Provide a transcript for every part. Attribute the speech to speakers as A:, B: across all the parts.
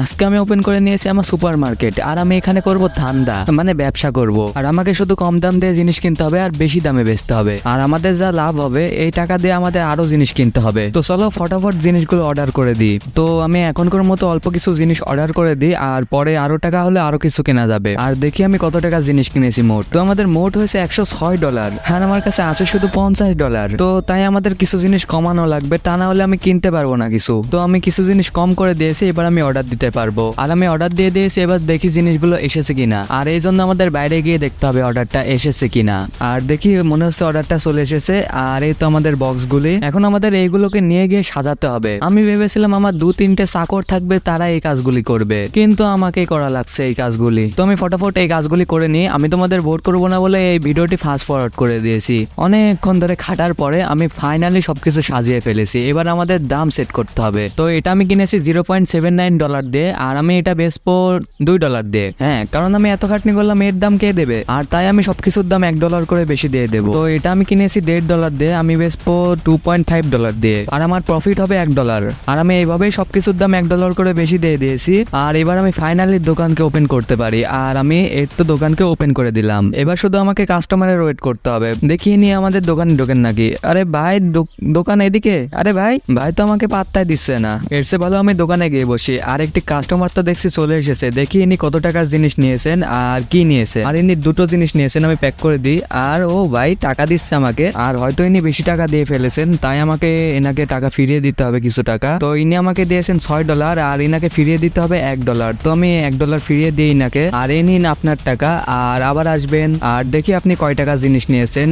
A: আজকে আমি ওপেন করে নিয়েছি আমার সুপার মার্কেট আর আমি এখানে করব ধান্দা মানে ব্যবসা করব। আর আমাকে শুধু কম দাম দিয়ে জিনিস কিনতে হবে আর বেশি দামে বেচতে হবে। আর আমাদের যা লাভ হবে, এই টাকা দিয়ে আমাদের আরও জিনিস কিনতে হবে। তো চলো ফটাফট জিনিসগুলো অর্ডার করে দিই। তো আমি এখনকার মতো অল্প কিছু জিনিস অর্ডার করে দিই, আর পরে আরও টাকা হলে আরও কিছু কেনা যাবে। আর দেখি আমি কত টাকা জিনিস কিনেছি মোট। তো আমাদের মোট হয়েছে একশো ছয় ডলার হ্যাঁ আমার কাছে আছে শুধু পঞ্চাশ ডলার তো তাই আমাদের কিছু জিনিস কমানো লাগবে, তা না হলে আমি কিনতে পারব না কিছু। তো আমি কিছু জিনিস কম করে দিয়েছি, এবার আমি অর্ডার দিতে পারব। আর আমি অর্ডার দিয়ে দিয়েছি এবার দেখি জিনিসগুলো এসেছে কিনা। আর এই জন্য আমাদের বাইরে গিয়ে দেখতে হবে অর্ডারটা এসেছে কিনা। আর দেখি মনে হচ্ছে অর্ডারটা চলে এসেছে। আর এই তো আমাদের বক্সগুলি এখন আমাদের এইগুলোকে নিয়ে গিয়ে সাজাতে হবে। আমি ভেবেছিলাম আমার দু তিনটে চাকর থাকবে, তারা এই কাজগুলি করবে। কিন্তু আমাকে করা লাগছে এই কাজগুলি। তো আমি ফটাফট এই কাজগুলি করে নিই। আমি তোমাদের ভোট করব না বলে এই ভিডিওটি ফাস্ট ফরওয়ার্ড করে দিয়েছি। অনেকক্ষণ ধরে খাটার পরে আমি ফাইনালি সবকিছু সাজিয়ে ফেলেছি। এবার আমাদের দাম সেট করতে হবে। তো এটা আমি কিনেছি zero point seven nine dollar দিয়ে আর আমি এটা বেচবো দুই ডলার দিয়ে হ্যাঁ কারণ আমি এত খাটনি করলাম, এর দাম কে দেবে? আর তাই আমি সবকিছুর দাম এক ডলার করে বেশি দিয়ে দেবো। তো এটা আমি কিনেছি দেড় ডলার দিয়ে আমি বেচবো টু পয়েন্ট ফাইভ ডলার দিয়ে আর আমার প্রফিট হবে এক ডলার আর আমি এইভাবেই সবকিছুর দাম এক ডলার করে বেশি দিয়ে দিয়েছি। আর এবার আমি ফাইনালি দোকানকে ওপেন করতে পারি। আর আমি এর তো দোকানকে ওপেন করে দিলাম। এবার শুধু আমাকে কাস্টমারের ওয়েট করতে হবে। দেখিয়ে নিয়ে আমাদের দোকানে ঢোকেন নাকি? আরে ভাই দোকান এদিকে? আরে ভাই ভাই তো আমাকে পাত্তাই দিচ্ছে না। এর চেয়ে ভালো আমি দোকানে গিয়ে বসি। আর একটি কাস্টমার তো দেখছি চলে এসেছে। দেখি ইনি কত টাকার জিনিস নিয়েছেন আর কি নিয়েছে। আর ইনি দুটো জিনিস নিয়েছেন, আমি প্যাক করে দিই। আর ও ভাই টাকা দিচ্ছে আমাকে। আর হয়তো ইনি বেশি টাকা দিয়ে ফেলেছেন, তাই আমাকে এনাকে টাকা ফিরিয়ে দিতে হবে কিছু টাকা। তো ইনি আমাকে দিয়েছেন ছয় ডলার আর ইনাকে ফিরিয়ে দিতে হবে এক ডলার তো আমি এক ডলার ফিরিয়ে দিই ইনাকে। আর এ নিন আপনার টাকা, আর আবার আসবেন। আর দেখি আপনি কয় টাকা জিনিস নিয়েছেন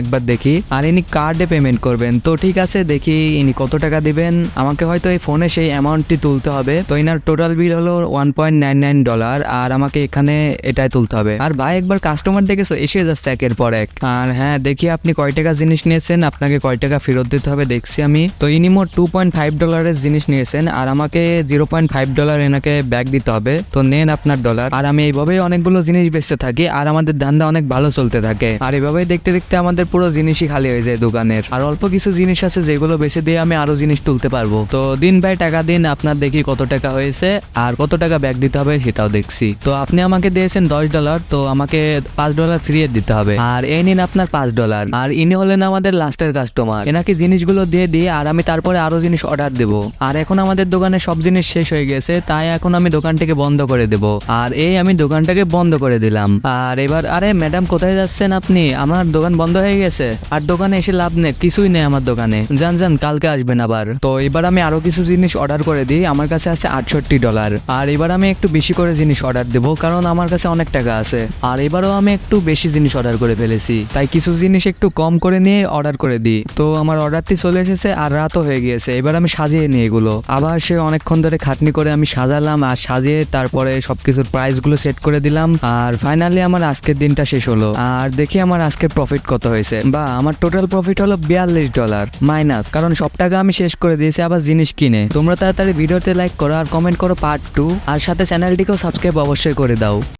A: একবার দেখি। আর ইনি কার্ডে পেমেন্ট করবেন। তো ঠিক আছে, দেখি ইনি কত টাকা দিবেন। আমাকে হয়তো এই ফোনে সেই অ্যামাউন্টটি তুলতে হবে। তো ইনার টোটাল বিল হলো one point nine nine dollar আর আমাকে এখানে এটাই তুলতে হবে। আর ভাই, একবার কাস্টমার দেখেছ? এসে যাচ্ছে একের পর এক। আর হ্যাঁ দেখি আপনি কয় টাকা জিনিস নিয়েছেন, আপনাকে কয় টাকা ফেরত দিতে হবে দেখছি আমি। তো ইনি মোট টু পয়েন্ট ফাইভ ডলারের জিনিস নিয়েছেন আর আমাকে জিরো পয়েন্ট ফাইভ ডলার এনাকে ব্যাগ দিতে হবে। তো নেন আপনার ডলার আর আমি এইভাবেই অনেকগুলো জিনিস বেচতে থাকি আর আমাদের ধান্দা অনেক ভালো চলতে থাকে। আর এভাবেই দেখতে দেখতে আমাদের পুরো জিনিসই খালি হয়ে যায় দোকানের। আর অল্প কিছু জিনিস আছে যেগুলো বেছে দিয়ে আমি আরও জিনিস তুলতে পারব। তো দিন ভাই, টাকা দিন, আপনার দেখি কত টাকা হয়েছে আর কত টাকা ব্যাগ দিতে হবে সেটাও দেখছি। তো আপনি আমাকে দিয়েছেন দশ ডলার, তো আমাকে পাঁচ ডলার ফিরিয়ে দিতে হবে। আর এই নিন আপনার পাঁচ ডলার। আর ইনি হলেন আমাদের লাস্টের কাস্টমার এনাকে জিনিসগুলো দিয়ে দিয়ে আর আমি তারপরে আরও জিনিস অর্ডার দেব। আর এখন আমাদের দোকানে সব জিনিস শেষ হয়ে গেছে, তাই এখন আমি দোকানটাকে বন্ধ করে দেব। আর এই আমি দোকানটাকে বন্ধ করে দিলাম। আর এবার, আরে ম্যাডাম, কোথায় যাচ্ছেন আপনি? আমার দোকান বন্ধ হয়ে গেছে। আর দোকানে এসে লাভ নেই, কিছুই নেই আমার দোকানে। যান যান, কালকে আসবেন আবার। তো এবার আমি আরও কিছু জিনিস অর্ডার করে দিই। আমার কাছে আছে আটষট্টি ডলার। আর এবার আমি একটু বেশি করে জিনিস অর্ডার দেবো, কারণ আমার কাছে অনেক টাকা আছে। আর এবারও আমি একটু বেশি জিনিস অর্ডার করে ফেলেছি। তাই কিছু জিনিস একটু কম করে নিয়ে অর্ডার করে দিই। তো আমার অর্ডারটি চলে এসেছে আর রাতও হয়ে গিয়েছে। এবার আমি সাজিয়ে নিই এগুলো। আবার সে অনেকক্ষণ ধরে খাটনি করে আমি সাজালাম আর সাজিয়ে তারপরে সবকিছুর প্রাইসগুলো সেট করে দিলাম। আর ফাইনালি আমার আজকের দিনটা শেষ হলো। আর দেখি আমার আজকের প্রফিট কত হয়েছে। বা, আমার টোটাল প্রফিট হলো বিয়াল্লিশ ডলার মাইনাস কারণ সব টাকা আমি শেষ করে দিয়েছি, আবার জিনিস কিনে। তোমরা তাড়াতাড়ি ভিডিওতে লাইক করো আর কমেন্ট করো পার্ট টু আর সাথে চ্যানেলটিকেও সাবস্ক্রাইব অবশ্যই করে দাও।